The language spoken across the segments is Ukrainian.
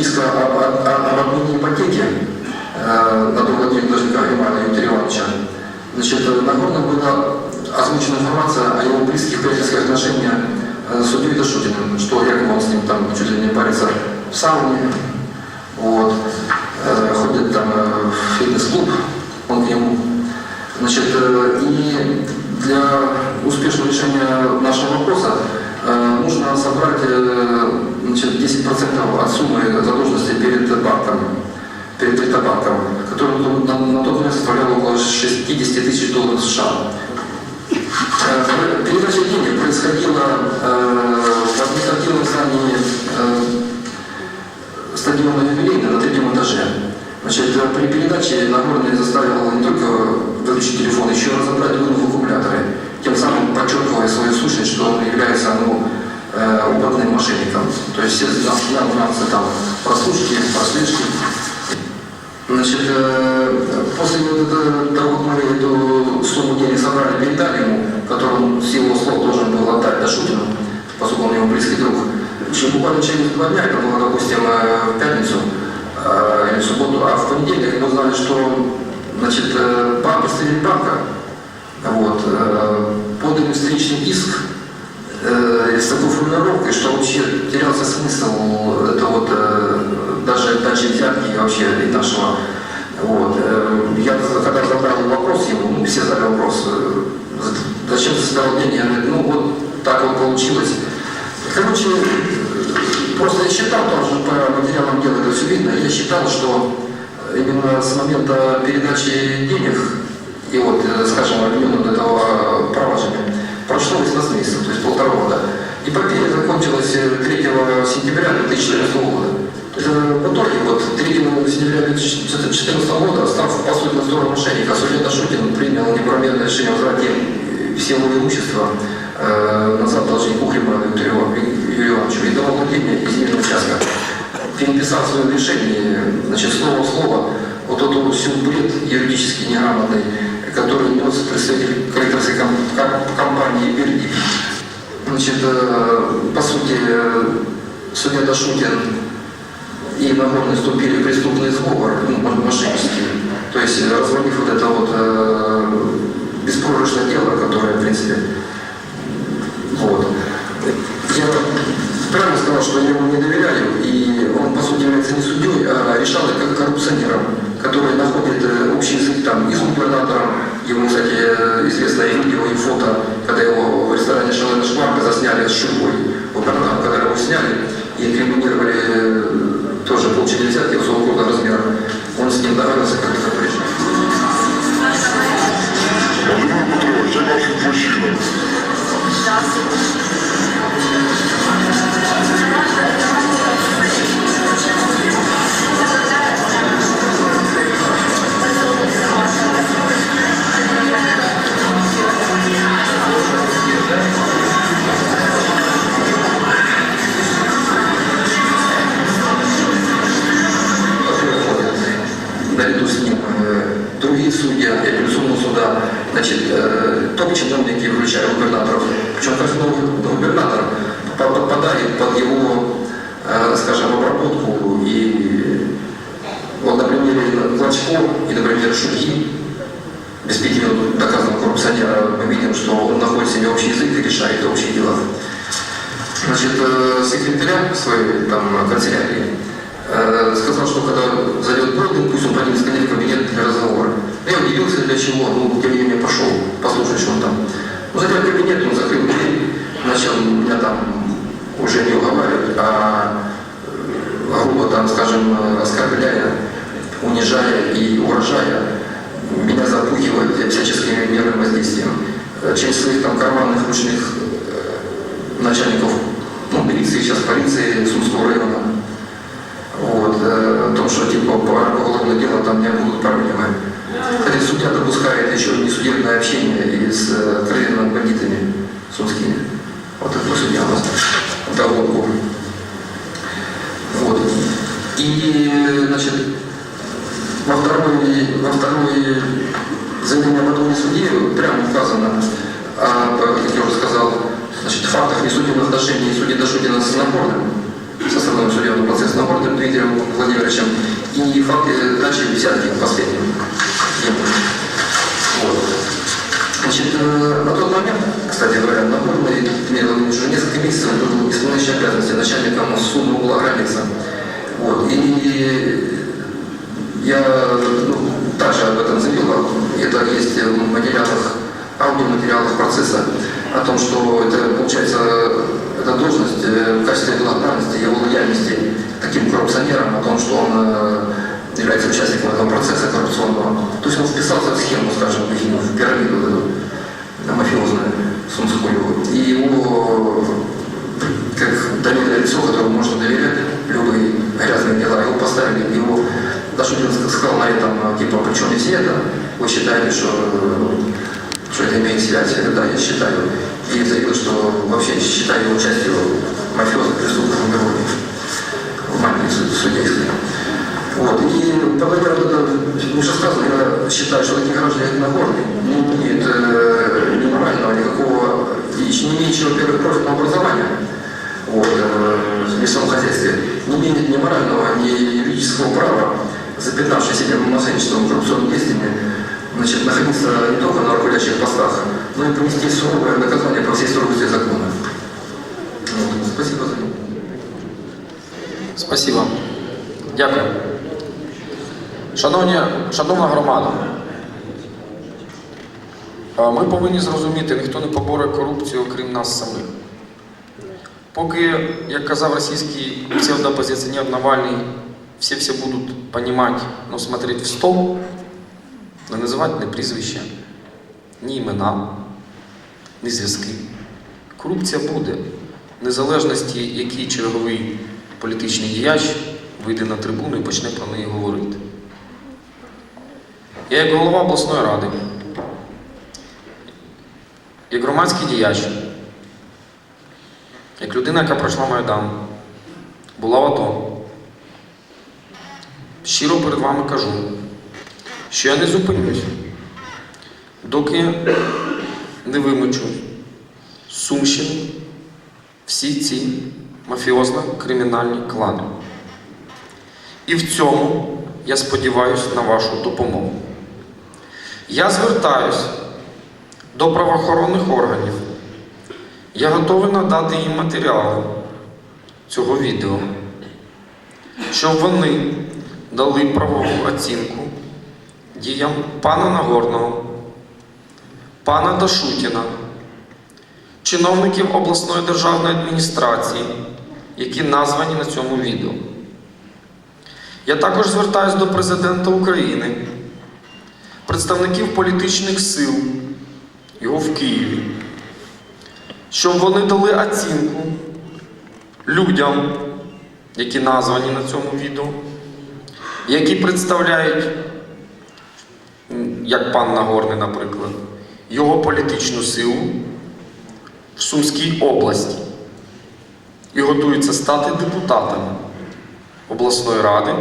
иска об, об- об отмене ипотеки э, на дом владения должника Гримана Юрия Ивановича, значит, э, Нагорно была озвучена информация о его близких приятельских отношениях э, с судьей Дашутиным, что якобы он с ним там чуть ли не парится в сауне, вот, э, ходит там э, в фитнес-клуб, он к нему. Значит, э, и для успешного решения нашего вопроса э, нужно собрать значит, 10% от суммы задолженности перед банком, перед Эльтабанком, который на, на тот момент составлял около 60 тысяч долларов США. Э, Передача денег происходила э, в административном здании э, стадиона юбилейный на третьем этаже. Значит, э, при передаче Нагорный заставил не только выключить телефон, еще разобрать вынув аккумуляторы, тем самым подчеркивая свою сущность, что он является ну, э, опытным мошенником. То есть все нюансы там прослушки, прослежки. Значит, э, после того, как мы эту сумму денег собрали, передали ему, которую он с его слов должен был отдать Дашутину, поскольку он его близкий друг, буквально через два дня, это было, допустим, э, в пятницу э, или в субботу, а в понедельник мы узнали, что значит, э, банк, представитель банка, вот, подали встречный иск э, с такой формулировкой, что вообще терялся смысл это вот э, даже дачи взятки вообще и нашего. Вот. э, Я когда задал вопрос ему, ну, все задали вопрос, э, за- зачем ты я говорю, ну вот так вот получилось. Короче, э, просто я считал тоже по материалам дела, это все видно, я считал, что именно с момента передачи денег и вот, э, скажем, обмен вот этого проважами прошло 18 месяцев, то есть полтора года. Эпопея закончилась э, 3 сентября 2014 года. Э, в итоге, вот 3 сентября 2014 года, став по сути на сторону мошенника, судья Дашутин принял неправомерное решение возврат им всего имущества э, назад должнику Хриману Виктору Юрию Ивановичу и дал владение и земельного участка. Переписал свое решение, значит, слово в слово, вот эту всю бред юридически неграмотный, который нес представитель ком- компании «Бердик». Значит, э, по сути, э, судья Дашутин и Нагорный вступили в преступный сговор, ну, мо- мошеннический. То есть, э, развалив вот это вот э, беспроигрышное дело, которое, в принципе, вот. Я правильно сказал, что я ему не доверяю, и он, по сути, является не судьей, а решал как коррупционером, который находит общий э, известно и видео, и фото, когда его в ресторане Шалена Шкварка засняли с шубой. Губернатор, когда его сняли и инкриминировали э, тоже получили взятки высокого крупного э, топ-чиновники, включая губернаторов. Причем каждый новый губернатор по- подпадает под его, скажем, обработку. И вот на примере Клочко и, например, Шульги, без пяти минут доказанного коррупционера, мы видим, что он находит себе общий язык и решает общие дела. Значит, секретаря своей там канцелярии сказал, что когда зайдет Болдин, пусть он пойдет сходить в кабинет для разговора. Я удивился, для чего, ну, Зайдя в кабинет, он закрыл дверь, начал меня там уже не уговаривать, а э, грубо там, скажем, э, оскорбляя, унижая и угрожая, меня запугивать всяческими мерами воздействием. Э, Через своих там карманных ручных э, начальников ну, милиции, сейчас полиции Сумского района. Вот, э, о том, что типа по рамкам уголовного дела там не будут проблемы. Кстати, судья допускает еще не судебное общение и с э, откровенными бандитами сумскими. Вот такой судья у нас. Догонку. Вот. И, значит, во второй, во второй заявлении об одном судьи прямо указано, о, как я уже сказал, значит, фактах несудебных отношений судьи Дашутина с Нагорным. со стороны судебного процесса Нагорным Дмитрием Владимировичем и факты дальше десятки последним. Вот. Значит, э, на тот момент, кстати говоря, Нагорный Дмитрий Владимирович уже несколько месяцев был исполняющий обязанности начальником суда угла граница. Вот. И я ну, также об этом заявил, это есть в материалах, аудиоматериалах процесса, о том, что это, получается, эта должность э, в качестве благодарности его лояльности таким коррупционерам, о том, что он э, является участником этого процесса коррупционного. То есть он вписался в схему, скажем, в пирамиду вот эту, э, мафиозную, В лесном хозяйстве, не имеет ни морального, ни юридического права, запятнавшись этим мошенничеством, коррупционными действиями, значит, находиться не только на руководящих постах, но и понести суровое наказание по всей строгости закона. Вот. Спасибо за внимание. Спасибо. Дякую. Шановні, шановна громада, ми повинні зрозуміти, ніхто не поборе корупцію, окрім нас самих. Поки, як казав російський псевдоопозиціонер Навальний, всі все будуть понимать, но смотреть в стол, не називати ні прізвища, ні імена, ні зв'язки. Корупція буде, незалежності, який черговий політичний діяч вийде на трибуну і почне про неї говорити. Я як голова обласної ради, як громадський діяч, як людина, яка пройшла Майдан, була в АТО, щиро перед вами кажу, що я не зупинюсь, доки не вимочу Сумщини всі ці мафіозно-кримінальні клани. І в цьому я сподіваюся на вашу допомогу. Я звертаюсь до правоохоронних органів. Я готовий надати їм матеріали цього відео, щоб вони дали правову оцінку діям пана Нагорного, пана Дашутіна, чиновників обласної державної адміністрації, які названі на цьому відео. Я також звертаюся до президента України, представників політичних сил, його в Києві, щоб вони дали оцінку людям, які названі на цьому відео, які представляють, як пан Нагорний, наприклад, його політичну силу в Сумській області і готуються стати депутатами обласної ради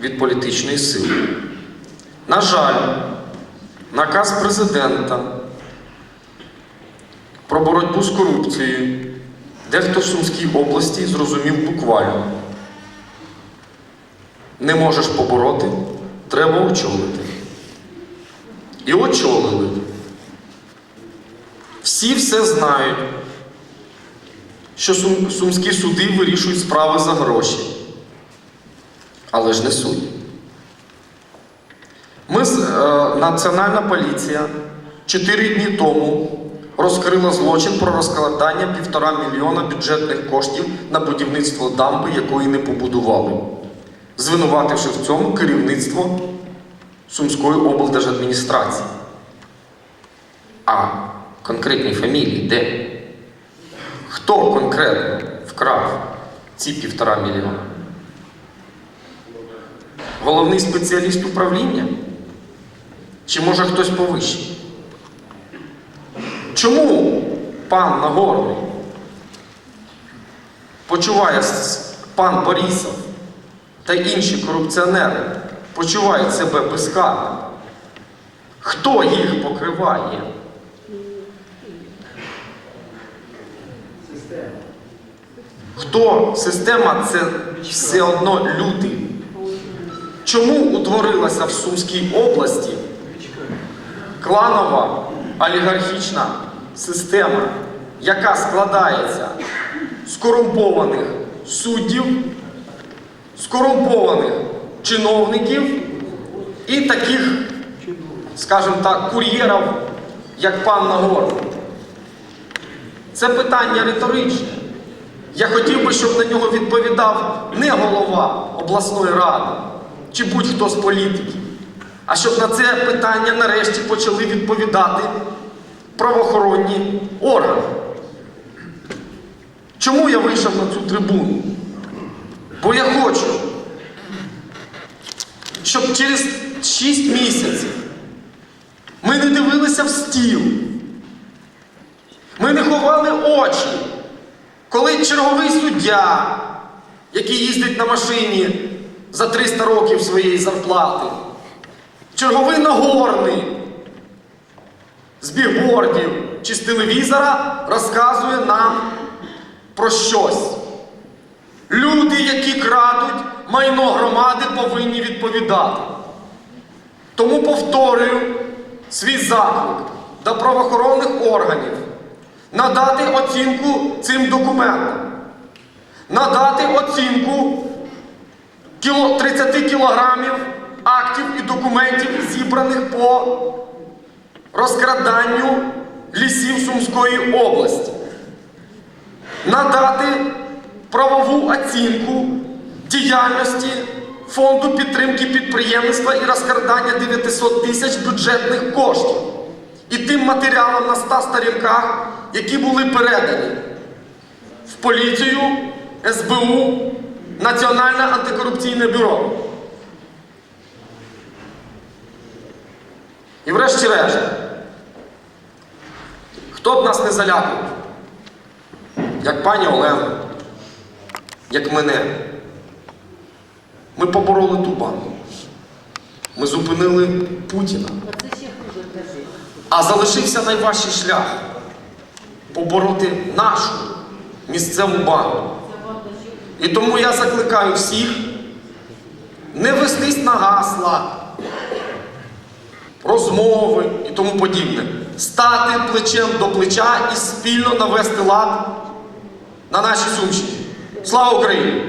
від політичної сили. На жаль, наказ президента про боротьбу з корупцією дехто в Сумській області зрозумів буквально. Не можеш побороти, треба очолити. І очолили. Всі все знають, що сум- сумські суди вирішують справи за гроші. Але ж не судді. Ми, е, Національна поліція чотири дні тому розкрила злочин про розкладання півтора мільйона бюджетних коштів на будівництво дамби, якої не побудували, звинувативши в цьому керівництво Сумської облдержадміністрації. А конкретні фамілії де? Хто конкретно вкрав ці півтора мільйона? Головний спеціаліст управління? Чи може хтось повищий? Чому пан Нагорний почуває пан Борисов та інші корупціонери почувають себе безкарно? Хто їх покриває? Хто система це все одно люди. Чому утворилася в Сумській області кланова олігархічна система, яка складається з корумпованих суддів, з корумпованих чиновників і таких, скажімо так, кур'єрів, як пан Нагорний? Це питання риторичне. Я хотів би, щоб на нього відповідав не голова обласної ради чи будь-хто з політиків, а щоб на це питання нарешті почали відповідати правоохоронні органи. Чому я вийшов на цю трибуну? Бо я хочу, щоб через 6 місяців ми не дивилися в стіл. Ми не ховали очі, коли черговий суддя, який їздить на машині за 300 років своєї зарплати, черговий нагорний з бігбордів чи з телевізора розказує нам про щось. Люди, які крадуть майно громади, повинні відповідати. Тому повторюю свій заклик до правоохоронних органів надати оцінку цим документам, надати оцінку 30 кілограмів актів і документів, зібраних по розкраданню лісів Сумської області, надати правову оцінку діяльності Фонду підтримки підприємництва і розкрадання 900 тисяч бюджетних коштів і тим матеріалам на 100 сторінках, які були передані в поліцію, СБУ, Національне антикорупційне бюро. І врешті-решт, хто б нас не залякав, як пані Олена, як мене, ми побороли ту банду. Ми зупинили Путіна. А залишився найважчий шлях побороти нашу місцеву банду. І тому я закликаю всіх не вестись на гасла, розмови і тому подібне. Стати плечем до плеча і спільно навести лад на нашій Сумщині. Слава Україні!